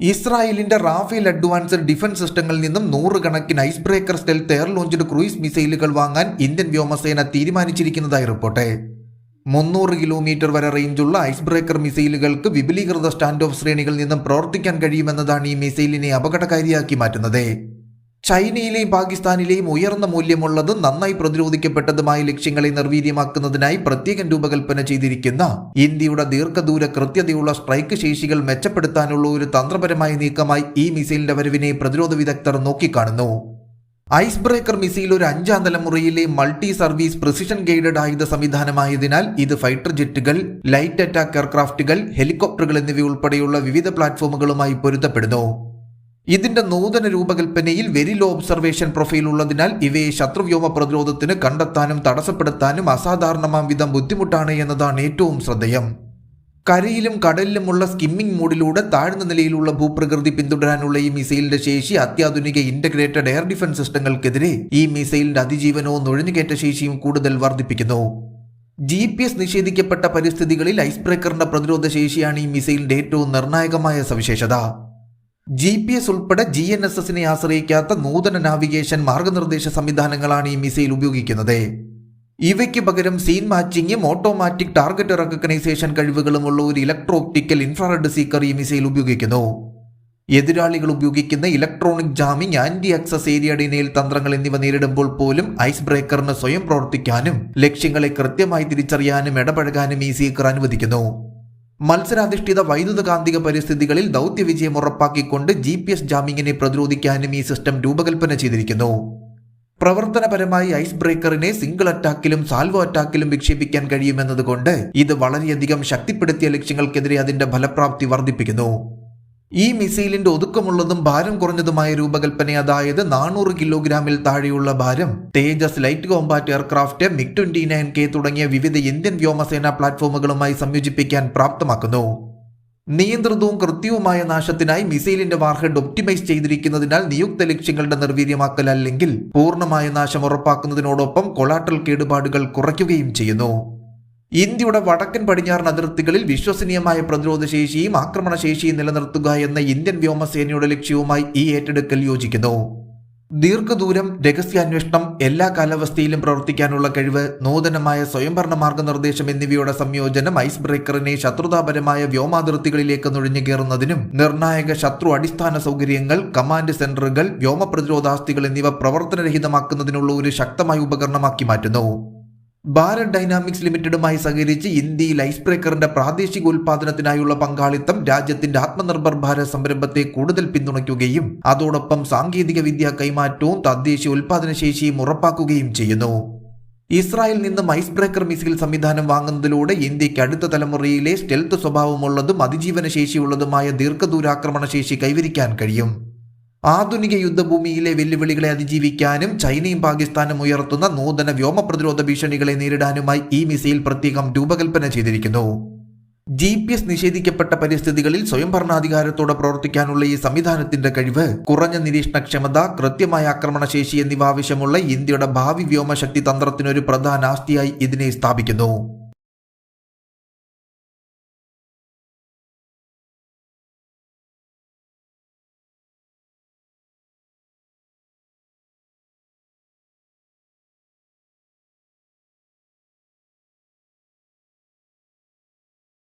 ഇസ്രായേലിന്റെ Rafale advanced defence സിസ്റ്റങ്ങളിൽ നിന്നും നൂറുകണക്കിന് ice breaker stealth air launched cruise മിസൈലുകൾ വാങ്ങാൻ ഇന്ത്യൻ വ്യോമസേന തീരുമാനിച്ചിരിക്കുന്നതായി റിപ്പോർട്ട്. മുന്നൂറ് കിലോമീറ്റർ വരെ റേഞ്ചുള്ള ഐസ് ബ്രേക്കർ മിസൈലുകൾക്ക് വിപുലീകൃത സ്റ്റാൻഡ് ഓഫ് ശ്രേണികളിൽ നിന്നും പ്രവർത്തിക്കാൻ കഴിയുമെന്നതാണ് ഈ മിസൈലിനെ അപകടകാരിയാക്കി മാറ്റുന്നത്. ചൈനയിലെയും പാകിസ്ഥാനിലെയും ഉയർന്ന മൂല്യമുള്ളതും നന്നായി പ്രതിരോധിക്കപ്പെട്ടതുമായ ലക്ഷ്യങ്ങളെ നിർവീര്യമാക്കുന്നതിനായി പ്രത്യേകം രൂപകൽപ്പന ചെയ്തിരിക്കുന്ന ഇന്ത്യയുടെ ദീർഘദൂര കൃത്യതയുള്ള സ്ട്രൈക്ക് ശേഷികൾ മെച്ചപ്പെടുത്താനുള്ള ഒരു തന്ത്രപരമായ നീക്കമായി ഈ മിസൈലിന്റെ വരവിനെ പ്രതിരോധ വിദഗ്ധർ നോക്കിക്കാണുന്നു. ഐസ് ബ്രേക്കർ മിസൈൽ ഒരു അഞ്ചാം തലമുറയിലെ മൾട്ടി സർവീസ് പ്രിസിഷൻ ഗൈഡഡ് ആയുധ സംവിധാനമായതിനാൽ ഇത് ഫൈറ്റർ ജെറ്റുകൾ ലൈറ്റ് അറ്റാക്ക് എയർക്രാഫ്റ്റുകൾ ഹെലികോപ്റ്ററുകൾ എന്നിവയുൾപ്പെടെയുള്ള വിവിധ പ്ലാറ്റ്ഫോമുകളുമായി പൊരുത്തപ്പെടുന്നു. ഇതിന്റെ നൂതന രൂപകൽപ്പനയിൽ വെരി ലോ ഒബ്സർവേഷൻ പ്രൊഫൈൽ ഉള്ളതിനാൽ ഇവയെ ശത്രുവ്യോമ പ്രതിരോധത്തിന് കണ്ടെത്താനും തടസ്സപ്പെടുത്താനും അസാധാരണമാം വിധം ബുദ്ധിമുട്ടാണ് എന്നതാണ് ഏറ്റവും ശ്രദ്ധേയം. കരയിലും കടലിലുമുള്ള സ്കിമ്മിംഗ് മോഡിലൂടെ താഴ്ന്ന നിലയിലുള്ള ഭൂപ്രകൃതി പിന്തുടരാനുള്ള ഈ മിസൈലിന്റെ ശേഷി അത്യാധുനിക ഇന്റഗ്രേറ്റഡ് എയർ ഡിഫൻസ് സിസ്റ്റങ്ങൾക്കെതിരെ ഈ മിസൈലിന്റെ അതിജീവനവും നുഴഞ്ഞുകയറ്റ ശേഷിയും കൂടുതൽ വർദ്ധിപ്പിക്കുന്നു. ജി പി എസ് നിഷേധിക്കപ്പെട്ട പരിസ്ഥിതികളിൽ ഐസ് ബ്രേക്കറിന്റെ പ്രതിരോധ ശേഷിയാണ് ഈ മിസൈലിന്റെ ഏറ്റവും നിർണായകമായ സവിശേഷത. ജി പി എസ് ഉൾപ്പെടെ ജി എൻ എസ് എസിനെ ആശ്രയിക്കാത്ത നൂതന നാവിഗേഷൻ മാർഗനിർദ്ദേശ സംവിധാനങ്ങളാണ് ഈ മിസൈൽ ഉപയോഗിക്കുന്നത്. ഇവയ്ക്ക് പകരം സീൻ മാച്ചിങ്ങും ഓട്ടോമാറ്റിക് ടാർഗറ്റ് റെക്കഗ്നൈസേഷൻ കഴിവുകളുമുള്ള ഒരു ഇലക്ട്രോ ഒപ്റ്റിക്കൽ ഇൻഫ്രാറെഡ് സീക്കർ ഈ മിസൈൽ ഉപയോഗിക്കുന്നു. എതിരാളികൾ ഉപയോഗിക്കുന്ന electronic jamming anti access area denial തന്ത്രങ്ങൾ എന്നിവ നേരിടുമ്പോൾ പോലും ഐസ് ബ്രേക്കറിന് സ്വയം പ്രവർത്തിക്കാനും ലക്ഷ്യങ്ങളെ കൃത്യമായി തിരിച്ചറിയാനും ഇടപഴകാനും ഈ സീക്കർ അനുവദിക്കുന്നു. മത്സരാധിഷ്ഠിത വൈദ്യുത കാന്തിക പരിസ്ഥിതികളിൽ ദൗത്യ വിജയം ഉറപ്പാക്കിക്കൊണ്ട് ജി പി എസ് ജാമിങ്ങിനെ പ്രതിരോധിക്കാനും ഈ സിസ്റ്റം രൂപകൽപ്പന ചെയ്തിരിക്കുന്നു. പ്രവർത്തനപരമായി ഐസ് ബ്രേക്കറിനെ സിംഗിൾ അറ്റാക്കിലും സാൽവോ അറ്റാക്കിലും വിക്ഷേപിക്കാൻ കഴിയുമെന്നതുകൊണ്ട് ഇത് വളരെയധികം ശക്തിപ്പെടുത്തിയ ലക്ഷ്യങ്ങൾക്കെതിരെ അതിന്റെ ഫലപ്രാപ്തി വർദ്ധിപ്പിക്കുന്നു. ഈ മിസൈലിന്റെ ഒതുക്കമുള്ളതും ഭാരം കുറഞ്ഞതുമായ രൂപകൽപ്പന അതായത് നാനൂറ് കിലോഗ്രാമിൽ താഴെയുള്ള ഭാരം Tejas light combat aircraft MiG twenty nine K തുടങ്ങിയ വിവിധ ഇന്ത്യൻ വ്യോമസേന പ്ലാറ്റ്ഫോമുകളുമായി സംയോജിപ്പിക്കാൻ പ്രാപ്തമാക്കുന്നു. നിയന്ത്രിതവും കൃത്യവുമായ നാശത്തിനായി മിസൈലിന്റെ വാർഹെഡ് ഒപ്റ്റിമൈസ് ചെയ്തിരിക്കുന്നതിനാൽ നിയുക്ത ലക്ഷ്യങ്ങളുടെ നിർവീര്യമാക്കൽ അല്ലെങ്കിൽ പൂർണമായ നാശം ഉറപ്പാക്കുന്നതിനോടൊപ്പം കൊളാട്ടൽ കേടുപാടുകൾ കുറയ്ക്കുകയും ചെയ്യുന്നു. ഇന്ത്യയുടെ വടക്കൻ പടിഞ്ഞാറൻ അതിർത്തികളിൽ വിശ്വസനീയമായ പ്രതിരോധ ശേഷിയും ആക്രമണശേഷിയും നിലനിർത്തുക എന്ന ഇന്ത്യൻ വ്യോമസേനയുടെ ലക്ഷ്യവുമായി ഈ ഏറ്റെടുക്കൽ യോജിക്കുന്നു. ദീർഘദൂരം രഹസ്യാന്വേഷണം എല്ലാ കാലാവസ്ഥയിലും പ്രവർത്തിക്കാനുള്ള കഴിവ് നൂതനമായ സ്വയംഭരണ മാർഗനിർദ്ദേശം എന്നിവയുടെ സംയോജനം ഐസ് ബ്രേക്കറിനെ ശത്രുതാപരമായ വ്യോമാതിർത്തികളിലേക്ക് നുഴഞ്ഞു കയറുന്നതിനും നിർണായക ശത്രു അടിസ്ഥാന സൗകര്യങ്ങൾ കമാൻഡ് സെന്ററുകൾ വ്യോമ പ്രതിരോധാസ്തികൾ എന്നിവ പ്രവർത്തനരഹിതമാക്കുന്നതിനുള്ള ഒരു ശക്തമായ ഉപകരണമാക്കി മാറ്റുന്നു. ഭാരത് ഡൈനാമിക്സ് ലിമിറ്റഡുമായി സഹകരിച്ച് ഇന്ത്യയിൽ ഐസ് ബ്രേക്കറിന്റെ പ്രാദേശിക ഉൽപാദനത്തിനായുള്ള പങ്കാളിത്തം രാജ്യത്തിന്റെ ആത്മനിർഭർ ഭാരത് സംരംഭത്തെ കൂടുതൽ പിന്തുണയ്ക്കുകയും അതോടൊപ്പം സാങ്കേതിക വിദ്യ കൈമാറ്റവും തദ്ദേശീയ ഉൽപാദനശേഷിയും ഉറപ്പാക്കുകയും ചെയ്യുന്നു. ഇസ്രായേൽ നിന്നും ഐസ് ബ്രേക്കർ മിസൈൽ സംവിധാനം വാങ്ങുന്നതിലൂടെ ഇന്ത്യയ്ക്ക് അടുത്ത തലമുറയിലെ സ്റ്റെൽത്ത് സ്വഭാവമുള്ളതും അതിജീവനശേഷിയുള്ളതുമായ ദീർഘദൂരാക്രമണ ശേഷി കൈവരിക്കാൻ കഴിയും. ആധുനിക യുദ്ധഭൂമിയിലെ വെല്ലുവിളികളെ അതിജീവിക്കാനും ചൈനയും പാകിസ്ഥാനും ഉയർത്തുന്ന നൂതന വ്യോമ പ്രതിരോധ ഭീഷണികളെ നേരിടാനുമായി ഈ മിസൈൽ പ്രത്യേകം രൂപകൽപ്പന ചെയ്തിരിക്കുന്നു. ജി പി എസ് നിഷേധിക്കപ്പെട്ട പരിസ്ഥിതികളിൽ സ്വയംഭരണാധികാരത്തോടെ പ്രവർത്തിക്കാനുള്ള ഈ സംവിധാനത്തിന്റെ കഴിവ് കുറഞ്ഞ നിരീക്ഷണക്ഷമത കൃത്യമായ ആക്രമണശേഷി എന്നിവ ആവശ്യമുള്ള ഇന്ത്യയുടെ ഭാവി വ്യോമശക്തി തന്ത്രത്തിനൊരു പ്രധാന ആസ്തിയായി ഇതിനെ സ്ഥാപിക്കുന്നു.